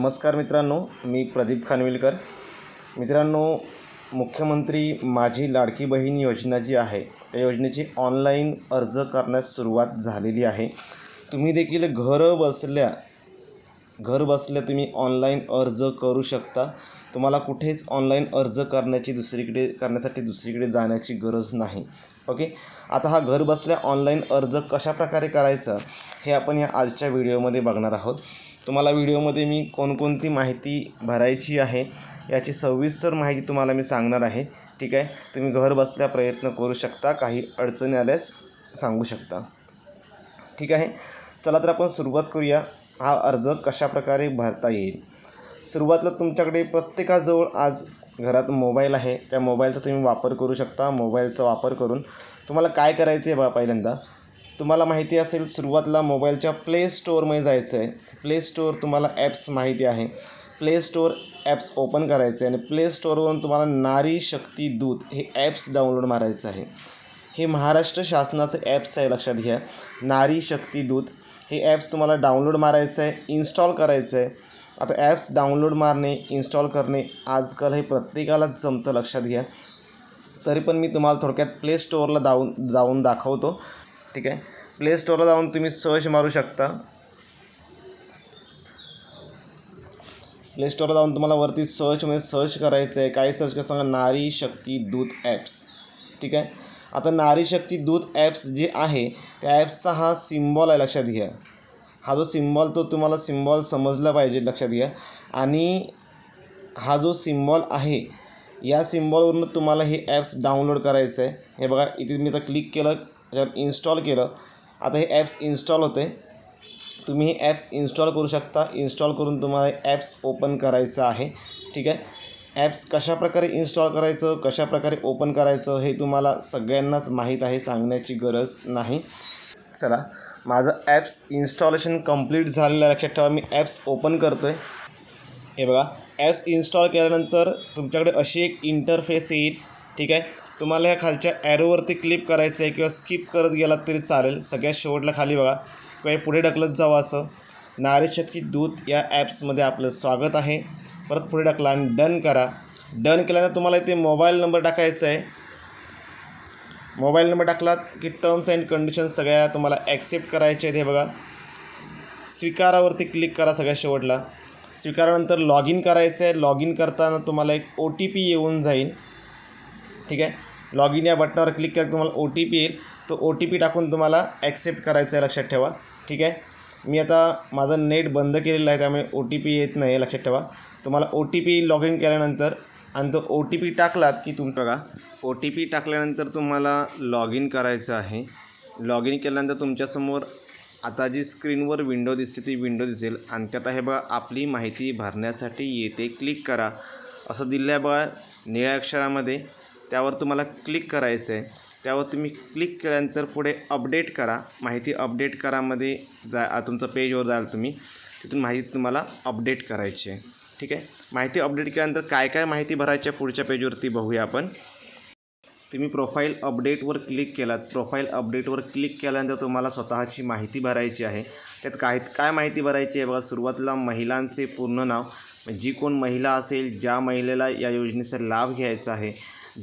नमस्कार मित्रांनो मी प्रदीप खानविलकर. मित्रांनो मुख्यमंत्री माझी लाडकी बहीण योजना जी आहे त्या योजनेची ऑनलाईन अर्ज करण्यास सुरुवात झालेली आहे. तुम्ही देखील घर बसल्या घर बसल्या तुम्ही ऑनलाईन अर्ज करू शकता. तुम्हाला कुठेच ऑनलाईन अर्ज करण्याची दुसरीकडे करण्यासाठी दुसरीकडे जाण्याची गरज नाही. ओके? आता हा घर बसल्या ऑनलाईन अर्ज कशाप्रकारे करायचा हे आपण या आजच्या व्हिडिओमध्ये बघणार आहोत. तुम्हाला व्हिडिओमध्ये मी कोणकोणती माहिती भरायची आहे याची सविस्तर माहिती तुम्हाला मी सांगणार आहे. ठीक आहे? तुम्ही घर बसल्या प्रयत्न करू शकता काही अडचणी आल्यास सांगू शकता. ठीक आहे? चला तर आपण सुरुवात करूया. हा अर्ज कशाप्रकारे भरता येईल? सुरुवातीला तुमच्याकडे प्रत्येकाजवळ आज घरात मोबाईल आहे. त्या मोबाईलचा तुम्ही वापर करू शकता. मोबाईलचा वापर करून तुम्हाला काय करायचं आहे बा पहिल्यांदा? तुम्हाला माहिती असेल सुरुवातीला मोबाईलच्या प्ले स्टोअरमध्ये जायचं आहे. प्ले स्टोअर तुम्हाला ॲप्स माहिती आहे. प्ले स्टोअर ॲप्स ओपन करायचे आणि प्ले स्टोअरवरून तुम्हाला नारी शक्ती दूत हे ॲप्स डाउनलोड मारायचं आहे. हे महाराष्ट्र शासनाचं ॲप्स आहे लक्षात घ्या. नारी शक्ती दूत हे ॲप्स तुम्हाला डाउनलोड मारायचं आहे इन्स्टॉल करायचं आहे. आता ॲप्स डाउनलोड मारणे इन्स्टॉल करणे आजकाल हे प्रत्येकालाच जमतं लक्षात घ्या. तरी पण मी तुम्हाला थोडक्यात प्ले स्टोअरला जाऊन जाऊन दाखवतो. ठीक आहे? प्ले स्टोअरला जाऊन तुम्ही सर्च मारू शकता. प्ले जाऊन तुम्हाला वरती सर्चमध्ये सर्च करायचं आहे काय सर्च कर सांगा नारी शक्ती दूत ॲप्स ठीक आहे? आता नारी शक्ती दूत ॲप्स जे आहे त्या ॲप्सचा हा सिम्बॉल आहे लक्षात घ्या. हा जो सिम्बॉल तो तुम्हाला सिम्बॉल समजला पाहिजे लक्षात घ्या. आणि हा जो सिम्बॉल आहे या सिम्बॉलवरून तुम्हाला हे ॲप्स डाउनलोड करायचं आहे हे बघा इथे मी आता क्लिक केलं इन्स्टॉल केलं. आता हे ॲप्स इन्स्टॉल होते तुम्ही हे ॲप्स इन्स्टॉल करू शकता. इन्स्टॉल करून तुम्हाला ॲप्स ओपन करायचं आहे. ठीक आहे? ॲप्स कशाप्रकारे इन्स्टॉल करायचं कशाप्रकारे ओपन करायचं हे तुम्हाला सगळ्यांनाच माहीत आहे सांगण्याची गरज नाही. चला माझं ॲप्स इन्स्टॉलेशन कंप्लीट झालेलं लक्षात ठेवा मी ॲप्स ओपन करतो आहे हे बघा ॲप्स इन्स्टॉल केल्यानंतर तुमच्याकडे अशी एक इंटरफेस येईल. ठीक आहे? तुम्हाला ह्या खालच्या ॲरोवरती क्लिक करायचं आहे किंवा स्किप करत गेलात तरी चालेल. सगळ्यात शेवटला खाली बघा. किंवा पुढे ढकलत जावं असं. नारी शक्ती दूत या ॲप्समध्ये आपलं स्वागत आहे. परत पुढे ढकला आणि डन करा. डन केल्यानंतर तुम्हाला इथे मोबाईल नंबर टाकायचा आहे. मोबाईल नंबर टाकलात की टर्म्स अँड कंडिशन्स सगळ्या तुम्हाला ॲक्सेप्ट करायचे आहेत हे बघा. स्वीकारावरती क्लिक करा सगळ्या शेवटला. स्वीकारानंतर लॉग इन करायचं आहे. लॉग इन करताना तुम्हाला एक ओ टी पी येऊन जाईल. ठीक आहे? लॉग इन या बटनावर क्लिक केलं तुम्हाला ओ टी पी येईल. तो ओ टी पी टाकून तुम्हाला ॲक्सेप्ट करायचं आहे लक्षात ठेवा. ठीक आहे. मी आता माझं नेट बंद केलेलं आहे त्यामुळे ओ टी पी येत नाही लक्षात ठेवा. तुम्हाला O T P log in केल्यानंतर आणि तो ओ टी पी टाकलात की तुम बघा ओ टी पी टाकल्यानंतर तुम्हाला लॉग इन करायचं आहे. लॉग इन केल्यानंतर तुमच्यासमोर आता जी स्क्रीनवर विंडो दिसते ती विंडो दिसेल. आणि त्यात आहे बघा आपली माहिती भरण्यासाठी येते क्लिक करा. असं दिलं आहे बघा निळ्या अक्षरामध्ये. त्यावर तुम्हाला क्लिक करायचं आहे त्यावर तुम्ही क्लिक केल्यानंतर पुढे अपडेट करा. माहिती अपडेट करामध्ये जा तुमचं पेजवर जाल तुम्ही. तिथून माहिती तुम्हाला अपडेट करायची आहे. ठीक आहे? माहिती अपडेट केल्यानंतर काय काय माहिती भरायची आहे पुढच्या पेजवरती बघूया आपण. तुम्ही प्रोफाईल अपडेटवर क्लिक केलात. प्रोफाईल अपडेटवर क्लिक केल्यानंतर तुम्हाला स्वतःची माहिती भरायची आहे. त्यात काय काय माहिती भरायची आहे? बघा सुरुवातीला महिलांचे पूर्ण नाव. जी कोण महिला असेल ज्या महिलेला या योजनेचा लाभ घ्यायचा आहे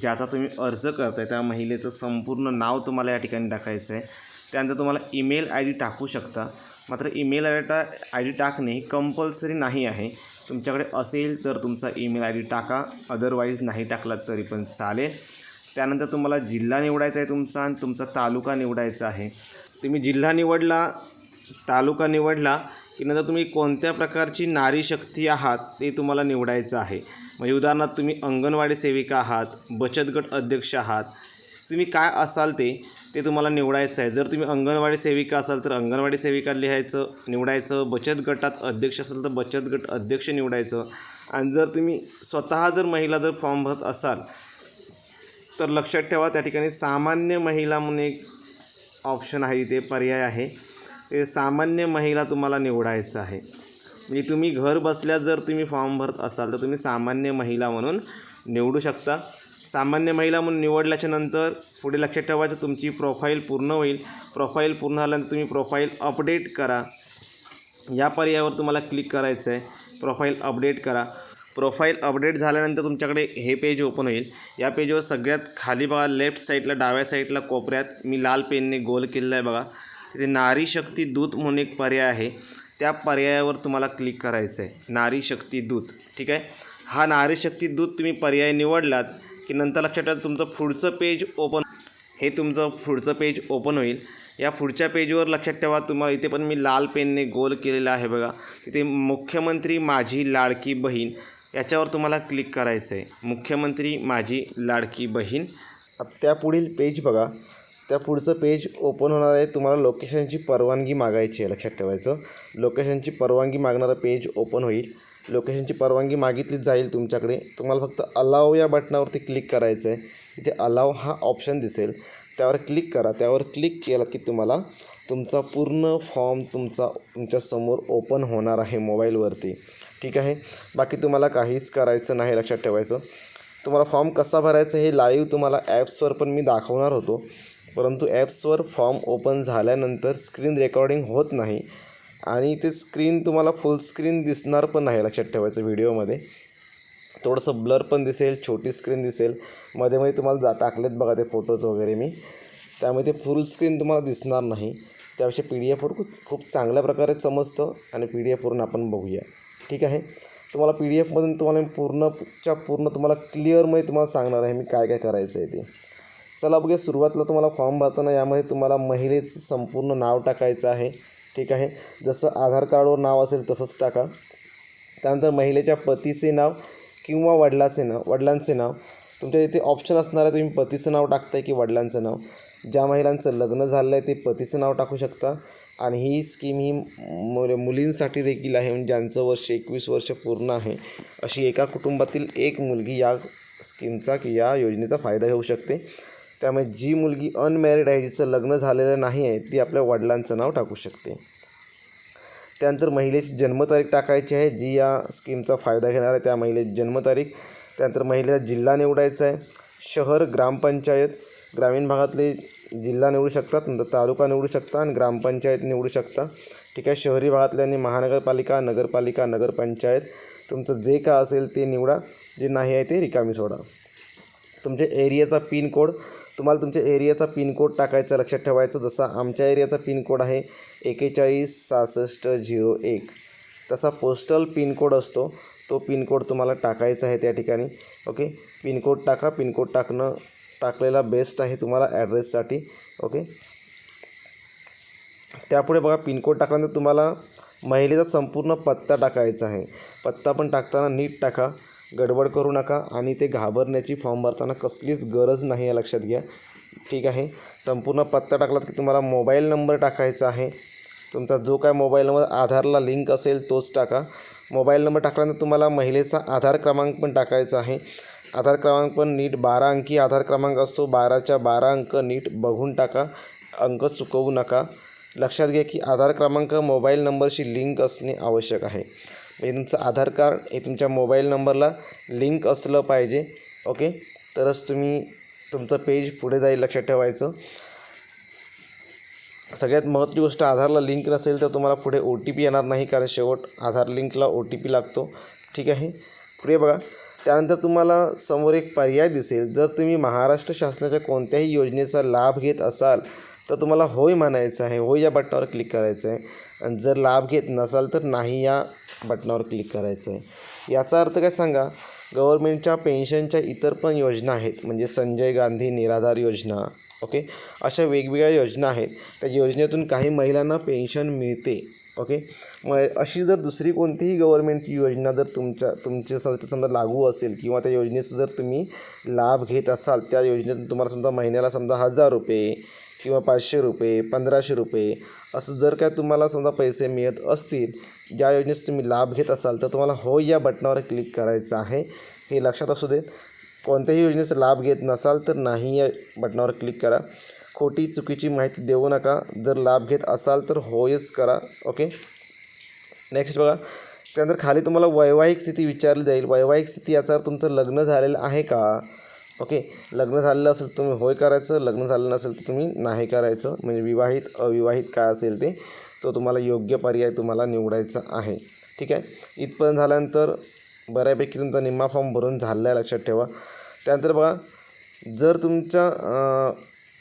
ज्याचा तुम्ही अर्ज करताय त्या महिलेचं संपूर्ण नाव तुम्हाला या ठिकाणी टाकायचं आहे. त्यानंतर तुम्हाला ईमेल आय डी टाकू शकता. मात्र ईमेल आय टा आय डी टाकणे ही कंपल्सरी नाही आहे. तुमच्याकडे असेल तर तुमचा ईमेल आय डी टाका. अदरवाईज नाही टाकलात तरी पण चालेल. त्यानंतर तुम्हाला जिल्हा निवडायचा आहे तुमचा आणि तुमचा तालुका निवडायचा आहे. तुम्ही जिल्हा निवडला तालुका निवडला की नंतर तुम्ही कोणत्या प्रकारची नारी शक्ती आहात ते तुम्हाला निवडायचं आहे. म्हणजे उदाहरणार्थ तुम्ही अंगणवाडी सेविका आहात बचत गट अध्यक्ष आहात तुम्ही काय असाल ते ते तुम्हाला निवडायचं आहे. जर तुम्ही अंगणवाडी सेविका असाल तर अंगणवाडी सेविका लिहायचं निवडायचं. बचत गटात अध्यक्ष असाल तर बचत गट अध्यक्ष निवडायचं. आणि जर तुम्ही स्वतः जर महिला जर फॉर्म भरत असाल तर लक्षात ठेवा त्या ठिकाणी सामान्य महिला म्हणून एक ऑप्शन आहे इथे पर्याय आहे. ते सामान्य महिला तुम्हाला निवडायचं आहे. म्हणजे तुम्ही घर बसल्या जर तुम्ही फॉर्म भरत असाल तर तुम्ही सामान्य महिला म्हणून निवडू शकता. सामान्य महिला म्हणून निवडल्याच्या नंतर पुढे लक्षात ठेवायचं तुमची प्रोफाईल पूर्ण होईल. प्रोफाईल पूर्ण झाल्यानंतर तुम्ही प्रोफाईल अपडेट करा. या पर्यायावर तुम्हाला क्लिक करायचं आहे. प्रोफाईल अपडेट करा. प्रोफाईल अपडेट झाल्यानंतर तुमच्याकडे हे पेज ओपन होईल. या पेजवर सगळ्यात खाली बघा लेफ्ट साईडला डाव्या साईडला कोपऱ्यात मी लाल पेनने गोल केलेला आहे बघा. तिथे नारी शक्ती दूत म्हणून एक पर्याय आहे. त्या पर्यायावर तुम्हाला क्लिक करायचं आहे नारी शक्ती दूत. ठीक आहे? हा नारी शक्ती दूत तुम्ही पर्याय निवडलात की नंतर लक्षात ठेवा तुमचं पुढचं पेज ओपन हे तुमचं पुढचं पेज ओपन होईल. या पुढच्या पेजवर लक्षात ठेवा तुम्हाला इथे पण मी लाल पेनने गोल केलेला आहे बघा. तिथे मुख्यमंत्री माझी लाडकी बहीण याच्यावर तुम्हाला क्लिक करायचं आहे मुख्यमंत्री माझी लाडकी बहीण. त्यापुढील पेज बघा. त्या पुढचं पेज ओपन होणार आहे. तुम्हाला लोकेशनची परवानगी मागायची आहे लक्षात ठेवायचं. लोकेशनची परवानगी मागणारं पेज ओपन होईल. लोकेशनची परवानगी मागितली जाईल तुमच्याकडे. तुम्हाला फक्त अलाव या बटनावरती क्लिक करायचं आहे इथे अलाव हा ऑप्शन दिसेल. त्यावर क्लिक करा. त्यावर क्लिक केलं की तुम्हाला तुमचा पूर्ण फॉर्म तुमचा तुमच्यासमोर ओपन होणार आहे मोबाईलवरती ठीक आहे? बाकी तुम्हाला काहीच करायचं नाही लक्षात ठेवायचं. तुम्हाला फॉर्म कसा भरायचा हे लाईव्ह तुम्हाला ॲप्सवर पण मी दाखवणार होतो. परंतु ॲप्सवर फॉर्म ओपन झाल्यानंतर स्क्रीन रेकॉर्डिंग होत नाही आणि ते स्क्रीन तुम्हाला फुल स्क्रीन दिसणार पण नाही लक्षात ठेवायचं व्हिडिओमध्ये. थोडंसं ब्लर पण दिसेल छोटी स्क्रीन दिसेल. मध्ये मध्ये तुम्हाला जा टाकलेत बघा ते फोटोज वगैरे मी. त्यामुळे ते फुल स्क्रीन तुम्हाला दिसणार नाही. त्यापेक्षा पी डी एफवर खूप खूप चांगल्या प्रकारे समजतं आणि पी डी एफवरून आपण बघूया. ठीक आहे? तुम्हाला पी डी एफमधून तुम्हाला पूर्णच्या पूर्ण तुम्हाला क्लिअरमध्ये तुम्हाला सांगणार आहे मी काय काय करायचं आहे ते. चला बघूया सुरुवातीला तुम्हाला फॉर्म भरताना यामध्ये तुम्हाला महिलेचं संपूर्ण नाव टाकायचं आहे. ठीक आहे? जसं आधार कार्डवर नाव असेल तसंच टाका. त्यानंतर महिलेच्या पतीचे नाव किंवा वडिलाचे नाव वडिलांचे नाव. तुमच्या इथे ऑप्शन असणार आहे तुम्ही पतीचं नाव टाकताय की वडिलांचं नाव. ज्या महिलांचं लग्न झालं आहे ते पतीचं नाव टाकू शकता. आणि ही स्कीम ही मुल मुलींसाठी देखील आहे म्हणजे ज्यांचं वर्ष एकवीस वर्ष पूर्ण आहे अशी एका कुटुंबातील एक मुलगी या स्कीमचा की या योजनेचा फायदा घेऊ शकते. त्यामुळे जी मुलगी अनमॅरिड आहे जिचं लग्न झालेलं नाही आहे ती आपल्या वडिलांचं नाव टाकू शकते. त्यानंतर महिलेची जन्मतारीख टाकायची आहे जी या स्कीमचा फायदा घेणार आहे. त्या महिलेची जन्मतारीख त्यानंतर महिलेचा जिल्हा निवडायचा आहे. शहर ग्रामपंचायत ग्रामीण भागातले जिल्हा निवडू शकतात नंतर तालुका निवडू शकता आणि ग्रामपंचायत निवडू शकता ठीक आहे शहरी भागातल्याने महानगरपालिका नगरपालिका नगरपंचायत तुमचं जे का असेल ते निवडा जे नाही आहे ते रिकामी सोडा. तुमच्या एरियाचा पिन कोड तुम्हाला तुमच्या एरियाचा पिनकोड टाकायचा लक्षात ठेवायचं जसा आमच्या एरियाचा पिनकोड आहे एकेचाळीस सहासष्ट झिरो एक. तसा पोस्टल पिनकोड असतो तो पिनकोड तुम्हाला टाकायचा आहे त्या ठिकाणी ओके? पिनकोड टाका पिनकोड टाकणं टाकलेला बेस्ट आहे तुम्हाला ॲड्रेससाठी ओके? त्यापुढे बघा पिनकोड टाकल्यानंतर तुम्हाला महिलेचा संपूर्ण पत्ता टाकायचा आहे. पत्ता पण टाकताना नीट टाका. गडबड करू नका आणि ते घाबरण्याची फॉर्म भरताना कसलीच गरज नाही आहे लक्षात घ्या. ठीक आहे? संपूर्ण पत्ता टाकलात की तुम्हाला मोबाईल नंबर टाकायचा आहे. तुमचा जो काय मोबाईल नंबर आधारला लिंक असेल तोच टाका. मोबाईल नंबर टाकल्यानंतर तुम्हाला महिलेचा आधार क्रमांक पण टाकायचा आहे. आधार क्रमांक पण नीट बारा अंकी आधार क्रमांक असतो. बाराच्या बारा अंक नीट बघून टाका. अंक चुकवू नका. लक्षात घ्या की आधार क्रमांक मोबाईल नंबरशी लिंक असणे आवश्यक आहे. म्हणजे तुमचं आधार कार्ड हे तुमच्या मोबाईल नंबरला लिंक असलं पाहिजे ओके? तरच तुम्ही तुमचं पेज पुढे जाईल लक्षात ठेवायचं. सगळ्यात महत्त्वाची गोष्ट आधारला लिंक नसेल तर तुम्हाला पुढे ओ टी पी येणार नाही कारण शेवट आधार लिंकला ओ टी पी लागतो. ठीक आहे? पुढे बघा. त्यानंतर तुम्हाला समोर एक पर्याय दिसेल. जर तुम्ही महाराष्ट्र शासनाच्या कोणत्याही योजनेचा लाभ घेत असाल तर तुम्हाला होय म्हणायचं आहे. होय या बटनावर क्लिक करायचं आहे. आणि जर लाभ घेत नसाल तर नाही या बटनावर क्लिक करायचं आहे. याचा अर्थ काय सांगा? गव्हर्मेंटच्या पेन्शनच्या इतर पण योजना आहेत. म्हणजे संजय गांधी निराधार योजना ओके? अशा वेगवेगळ्या योजना आहेत. त्या योजनेतून काही महिलांना पेन्शन मिळते ओके? मग अशी जर दुसरी कोणतीही गव्हर्मेंटची योजना जर तुमच्या तुमच्या समजा लागू असेल किंवा त्या योजनेचा जर तुम्ही लाभ घेत असाल त्या योजनेतून तुम्हाला समजा महिन्याला समजा हजार रुपये किंवा पाचशे रुपये पंधराशे रुपये असं जर काय तुम्हाला समजा पैसे मिळत असतील ज्या योजनेचा तुम्ही लाभ घेत असाल तर तुम्हाला हो या बटनावर क्लिक करायचं आहे. हे लक्षात असू देत. कोणत्याही योजनेचा लाभ घेत नसाल तर नाही या बटनावर क्लिक करा. खोटी चुकीची माहिती देऊ नका. जर लाभ घेत असाल तर होयच करा. ओके? नेक्स्ट बघा. त्यानंतर खाली तुम्हाला वैवाहिक स्थिती विचारली जाईल. वैवाहिक स्थिती याचा तुमचं लग्न झालेलं आहे का? ओके? लग्न झालेलं असेल तर तुम्ही होय करायचं. लग्न झालं नसेल तर तुम्ही नाही करायचं. म्हणजे विवाहित अविवाहित काय असेल ते. तो तुम्हाला योग्य पर्याय तुम्हाला निवडायचा आहे. ठीक आहे? इथपर्यंत झाल्यानंतर बऱ्यापैकी तुमचा निम्मा फॉर्म भरून झालेला आहे लक्षात ठेवा. त्यानंतर बघा जर तुमच्या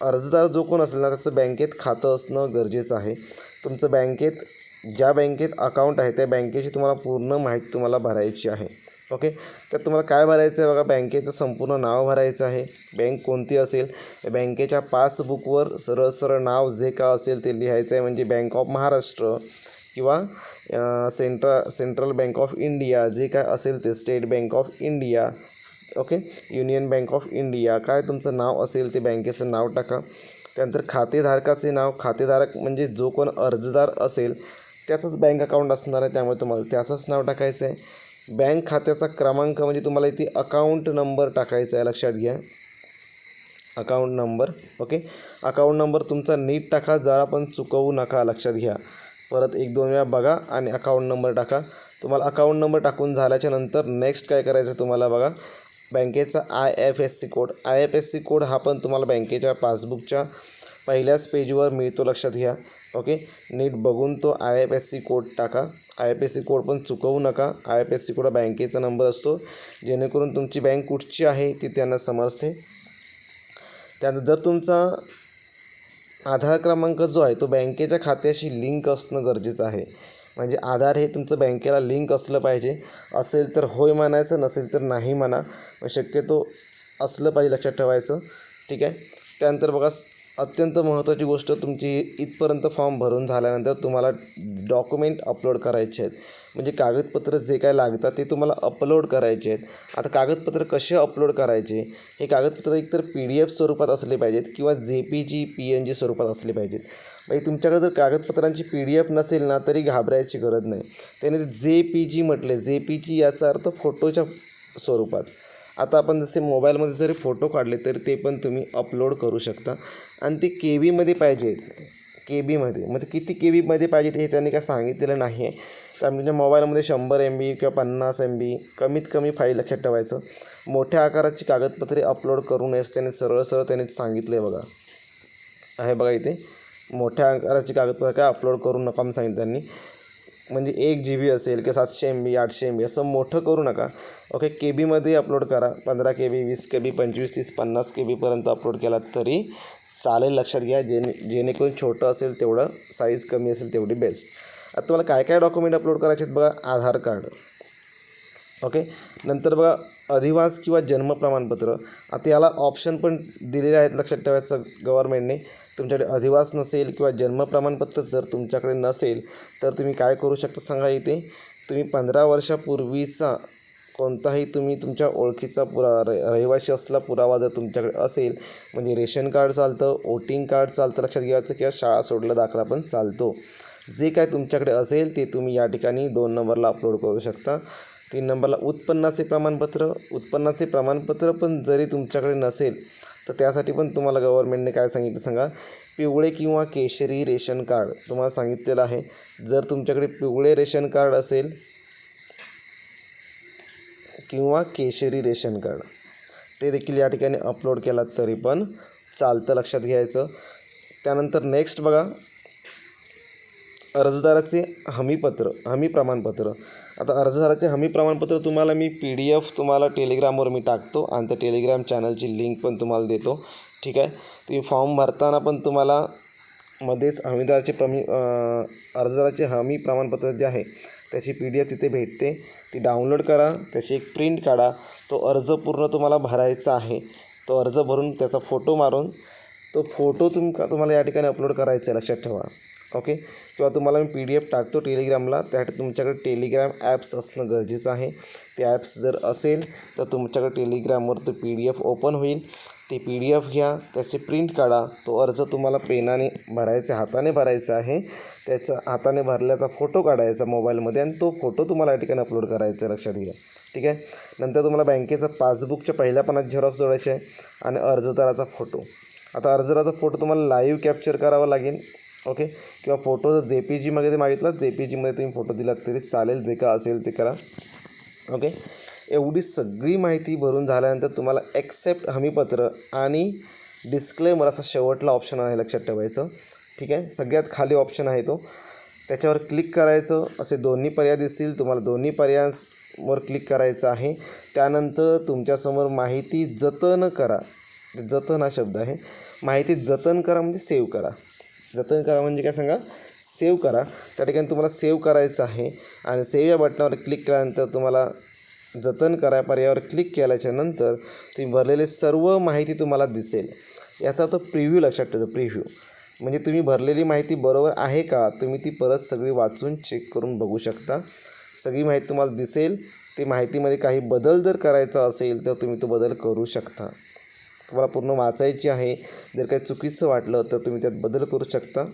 अर्जदार जो कोण असेल ना त्याचं बँकेत खातं असणं गरजेचं आहे. तुमचं बँकेत ज्या बँकेत अकाउंट आहे त्या बँकेची तुम्हाला पूर्ण माहिती तुम्हाला भरायची आहे. ओके? त्यात तुम्हाला काय भरायचं आहे बघा? बँकेचं संपूर्ण नाव भरायचं आहे. बँक कोणती असेल? त्या बँकेच्या पासबुकवर सरळ सरळ नाव जे का असेल ते लिहायचं आहे. म्हणजे बँक ऑफ महाराष्ट्र किंवा central central bank of India जे काय असेल ते state bank of India. Okay? Union bank of India. काय तुमचं नाव असेल ते बँकेचं नाव टाका. त्यानंतर खातेधारकाचे नाव. खातेधारक म्हणजे जो कोण अर्जदार असेल त्याचंच बँक अकाउंट असणार आहे. त्यामुळे तुम्हाला त्याचंच नाव टाकायचं आहे. बँक खात्याचा क्रमांक म्हणजे तुम्हाला इथे अकाउंट नंबर टाकायचा आहे. लक्षात घ्या. Account number okay? Account number तुमचा नीट टाका जरा पण चुकवू नका लक्षात घ्या. परत एक दोन वेळा बघा आणि अकाउंट नंबर टाका. तुम्हाला अकाउंट नंबर टाकून झाल्याच्यानंतर नेक्स्ट काय करायचं तुम्हाला बघा? बँकेचा I F S C code I F S C code हा पण तुम्हाला बँकेच्या पासबुकच्या पहिल्याच पेजवर मिळतो लक्षात घ्या. ओके? नीट बघून तो I F S C code टाका. I F S C code पण चुकवू नका. I F S C code बँकेचा नंबर असतो. जेणेकरून तुमची बँक कुठची आहे ती त्यांना समजते. त्यानंतर जर तुमचा आधार क्रमांक जो आहे तो बँकेच्या खात्याशी लिंक असणं गरजेचं आहे. म्हणजे आधार हे तुमचं बँकेला लिंक असलं पाहिजे. असेल तर होय म्हणायचं नसेल तर नाही म्हणा. शक्यतो असलं पाहिजे लक्षात ठेवायचं. ठीक आहे? त्यानंतर बघा अत्यंत महत्त्वाची गोष्ट तुमची इथपर्यंत फॉर्म भरून झाल्यानंतर तुम्हाला डॉक्युमेंट अपलोड करायचे आहेत. म्हणजे कागदपत्र जे काय लागतात ते तुम्हाला अपलोड करायचे आहेत. आता कागदपत्र कसे अपलोड करायचे? हे कागदपत्र एकतर पी डी एफ स्वरूपात असले पाहिजेत किंवा J P G P N G स्वरूपात असले पाहिजेत. म्हणजे तुमच्याकडे जर कागदपत्रांची पी डी एफ नसेल ना तरी घाबरायची गरज नाही. त्याने जे पी जी म्हटले जे पी जी याचा अर्थ फोटोच्या स्वरूपात. आता आपण जसे मोबाईलमध्ये जरी फोटो काढले तरी ते पण तुम्ही अपलोड करू शकता. आणि ते के बीमध्ये पाहिजेत के बीमध्ये मग ते किती के बीमध्ये पाहिजेत हे त्यांनी काय सांगितलेलं नाही आहे तर म्हणजे मोबाईलमध्ये शंभर एम बी किंवा पन्नास एम बी कमीत कमी फाईल लक्षात ठेवायचं. मोठ्या आकाराची कागदपत्रे अपलोड करू नयेस त्याने सरळ सरळ त्याने सांगितलं आहे बघा. आहे बघा इथे. मोठ्या आकाराची कागदपत्र काय अपलोड करू नका म्हणून सांगितलं त्यांनी. म्हणजे एक जी बी असेल किंवा सातशे एम बी आठशे एम बी असं मोठं करू नका. ओके के बीमध्ये अपलोड करा. पंधरा के बी वीस के बी पंचवीस तीस पन्नास के बीपर्यंत अपलोड केला तरी चालेल लक्षात घ्या. जेणे जेणेकरून छोटं असेल तेवढं साईज कमी असेल तेवढी बेस्ट आता तुम्हाला काय काय डॉक्युमेंट अपलोड करायचे आहेत बघा? आधार कार्ड. ओके नंतर बघा अधिवास किंवा जन्म प्रमाणपत्र. आता याला ऑप्शन पण दिलेले आहेत लक्षात ठेवायचं गव्हर्मेंटने तुमच्याकडे अधिवास नसेल किंवा जन्म प्रमाणपत्र जर तुमच्याकडे नसेल तर तुम्ही काय करू शकता सांगा इथे? तुम्ही पंधरा वर्षापूर्वीचा कोणताही तुम्ही तुमच्या ओळखीचा पुरा र रहिवाशी असला पुरावा जर तुमच्याकडे असेल म्हणजे रेशन कार्ड चालतं वोटिंग कार्ड चालतं लक्षात घ्यायचं किंवा शाळा सोडला दाखला पण चालतो. जे काय तुमच्याकडे असेल ते तुम्ही या ठिकाणी दोन नंबरला अपलोड करू शकता. तीन नंबरला उत्पन्नाचे प्रमाणपत्र. उत्पन्नाचे प्रमाणपत्र पण जरी तुमच्याकडे नसेल तर त्यासाठी पण तुम्हाला गव्हर्मेंटने काय सांगितलं सांगा? पिवळे किंवा केशरी रेशन कार्ड. तुम्हाला सांगितलेलं आहे. जर तुमच्याकडे पिवळे रेशन कार्ड असेल किंवा केशरी रेशन कार्ड ते देखील या ठिकाणी अपलोड केलात तरी पण चालतं लक्षात घ्यायचं. त्यानंतर नेक्स्ट बघा. अर्जदाराचे हमीपत्र हमी प्रमाणपत्र. आता अर्जदाराचे हमी प्रमाणपत्र तुम्हाला मी पी डी एफ तुम्हाला टेलिग्रामवर मी टाकतो आणि त्या टेलिग्राम चॅनलची लिंक पण तुम्हाला देतो. ठीक आहे? तुम्ही फॉर्म भरताना पण तुम्हाला मध्येच हमीदाराचे प्रमी अर्जदाराचे हमी प्रमाणपत्र जे आहे त्याची पी डी एफ तिथे भेटते. ती डाउनलोड करा त्याची एक प्रिंट काढा. तो अर्ज पूर्ण तुम्हाला भरायचा आहे. तो अर्ज भरून त्याचा फोटो मारून तो फोटो तुम तुम्हाला या ठिकाणी अपलोड करायचा आहे लक्षात ठेवा. ओके? किंवा तुम्हाला मी पी डी एफ टाकतो टेलिग्रामला त्यासाठी तुमच्याकडे टेलिग्राम ॲप्स असणं गरजेचं आहे. ते ॲप्स जर असेल तर तुमच्याकडे टेलिग्रामवर तो पी डी एफ ओपन होईल. ते पी डी एफ घ्या त्याचे प्रिंट काढा. तो अर्ज तुम्हाला पेनाने भरायचा हाताने भरायचा आहे. त्याचा हाताने भरल्याचा फोटो काढायचा मोबाईलमध्ये आणि तो फोटो तुम्हाला या ठिकाणी अपलोड करायचा लक्षात घ्या. ठीक आहे? नंतर तुम्हाला बँकेचं पासबुकच्या पहिल्या पानात झेरॉक्स जोडायचे आहे आणि अर्जदाराचा फोटो. आता अर्जदाराचा फोटो तुम्हाला लाईव्ह कॅप्चर करावा लागेल. ओके? किंवा फोटो जर जे पी जीमध्ये ते मागितला जे पी जीमध्ये तुम्ही फोटो दिलात तरी चालेल जे का असेल ते करा. ओके? एवढी सगळी माहिती भरून झाल्यानंतर तुम्हाला ॲक्सेप्ट हमीपत्र आणि डिस्क्लेमर असा शेवटला ऑप्शन आहे लक्षात ठेवायचं. ठीक आहे? सगळ्यात खाली ऑप्शन आहे तो. त्याच्यावर क्लिक करायचं. असे दोन्ही पर्याय दिसतील. तुम्हाला दोन्ही पर्यायांवर क्लिक करायचं आहे. त्यानंतर तुमच्यासमोर माहिती जतन करा. जतन हा शब्द आहे. माहिती जतन करा म्हणजे सेव्ह करा. जतन करा म्हणजे काय सांगा? सेव्ह करा. त्या ठिकाणी तुम्हाला सेव्ह करायचं आहे. आणि सेव्ह या बटनावर क्लिक केल्यानंतर तुम्हाला जतन करा पर्यायावर क्लिक केल्याच्यानंतर तुम्ही भरलेले सर्व माहिती तुम्हाला दिसेल. याचा तो प्रिव्ह्यू लक्षात ठेवतो प्रिव्ह्यू. म्हणजे तुम्ही भरलेली माहिती बरोबर आहे का? तुम्ही ती परत सगळी वाचून चेक करून बघू शकता. सगळी माहिती तुम्हाला दिसेल. ती माहितीमध्ये काही बदल जर करायचा असेल तर तुम्ही तो बदल करू शकता. तुम्हाला पूर्ण वाचायची आहे. जर काही चुकीचं वाटलं तर तुम्ही त्यात बदल करू शकता.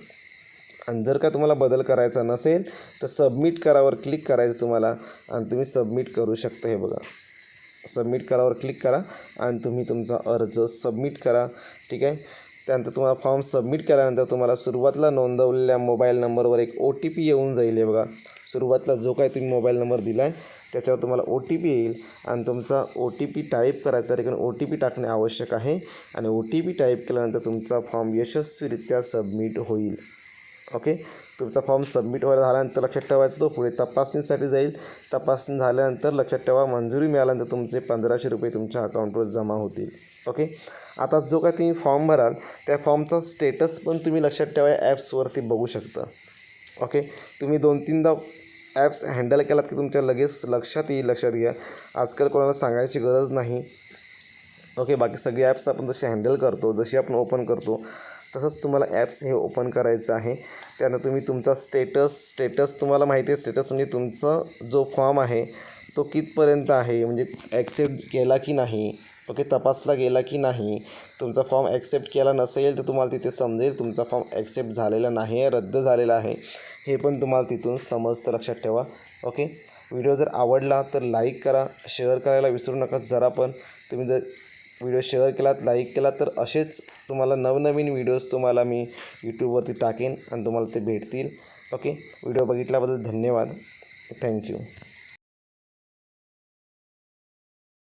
आणि जर का तुम्हाला बदल करायचा नसेल तर सबमिट करावर क्लिक करायचं तुम्हाला आणि तुम्ही सबमिट करू शकता हे बघा. सबमिट करावर क्लिक करा आणि तुम्ही तुमचा अर्ज सबमिट करा. ठीक आहे? त्यानंतर तुम्हाला फॉर्म सबमिट केल्यानंतर तुम्हाला सुरुवातीला नोंदवलेल्या मोबाईल नंबरवर एक ओ टी पी येऊन जाईल हे बघा. सुरुवातीला जो काही तुम्ही मोबाईल नंबर दिला आहे त्याच्यावर तुम्हाला ओ टी पी येईल आणि तुमचा ओ टी पी टाईप करायचा ठिकाणी ओ टी पी टाकणे आवश्यक आहे. आणि ओ टी पी टाईप केल्यानंतर तुमचा फॉर्म यशस्वीरित्या सबमिट होईल. ओके तुमचा फॉर्म सबमिट व्हायला झाल्यानंतर लक्षात ठेवायचा तो पुढे तपासणीसाठी जाईल. तपासणी झाल्यानंतर लक्षात ठेवा मंजुरी मिळाल्यानंतर तुमचे पंधराशे रुपये तुमच्या अकाउंटवर जमा होतील. ओके आता जो काय तुम्ही फॉर्म भराल त्या फॉर्मचा स्टेटस पण तुम्ही लक्षात ठेवा ॲप्सवरती बघू शकता. ओके तुम्ही दोन तीनदा ॲप्स हँडल केलात की तुमच्या लगेच लक्षात येईल लक्षात घ्या. आजकाल कोणाला सांगायची गरज नाही. ओके बाकी सगळे ॲप्स आपण जसे हँडल करतो जशी आपण ओपन करतो तसंच तुम्हाला ॲप्स हे ओपन करायचं आहे. त्यानं तुम्ही तुमचा स्टेटस स्टेटस तुम्हाला माहिती आहे स्टेटस म्हणजे तुमचा जो फॉर्म आहे तो कितपर्यंत आहे म्हणजे ॲक्सेप्ट केला की नाही ओके तपासला गेला की नाही तुमचा फॉर्म ॲक्सेप्ट केला नसेल तर तुम्हाला तिथे समजेल तुमचा फॉर्म ॲक्सेप्ट झालेला नाही आहे रद्द झालेला आहे. हे पण तुम्हाला तिथून समजतं लक्षात ठेवा. ओके व्हिडिओ जर आवडला तर लाईक करा शेअर करायला विसरू नका जरा पण. तुम्ही जर व्हिडिओ शेअर केलात लाईक केलात तर असेच तुम्हाला नवनवीन व्हिडिओज तुम्हाला मी यूट्यूबवरती टाकेन आणि तुम्हाला ते भेटतील. ओके व्हिडिओ बघितल्याबद्दल धन्यवाद. थँक्यू